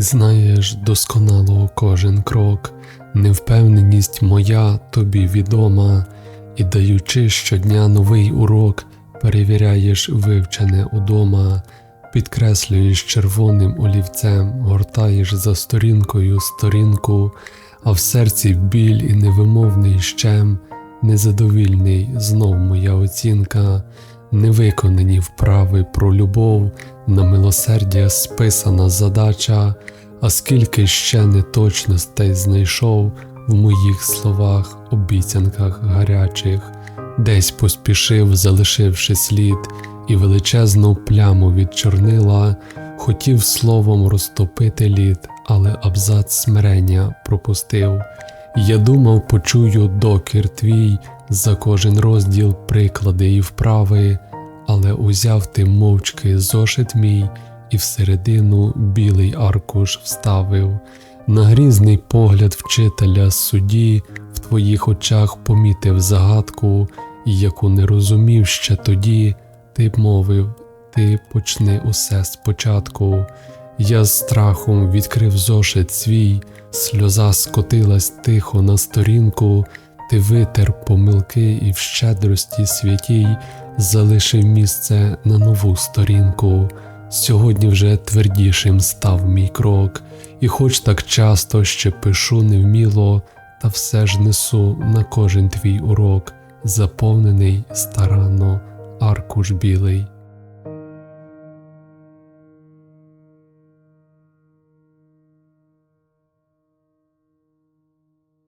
Знаєш досконало кожен крок, невпевненість моя тобі відома, і даючи щодня новий урок, перевіряєш вивчене удома, підкреслюєш червоним олівцем, гортаєш за сторінкою сторінку, а в серці біль і невимовний щем, незадовільний знов моя оцінка, невиконані вправи про любов, на милосердя списана задача, а скільки ще неточностей знайшов в моїх словах, обіцянках гарячих, десь поспішив, залишивши слід, і величезну пляму від чорнила, хотів словом розтопити лід, але абзац смирення пропустив. Я думав, почую докір твій за кожен розділ приклади і вправи, але узяв ти мовчки зошит мій і всередину білий аркуш вставив. На грізний погляд вчителя судді в твоїх очах помітив загадку, яку не розумів ще тоді, ти б мовив, ти почни усе спочатку. Я з страхом відкрив зошит свій, сльоза скотилась тихо на сторінку, ти витер помилки і в щедрості святій залишив місце на нову сторінку. Сьогодні вже твердішим став мій крок, і хоч так часто ще пишу невміло, та все ж несу на кожен твій урок, заповнений старанно аркуш білий.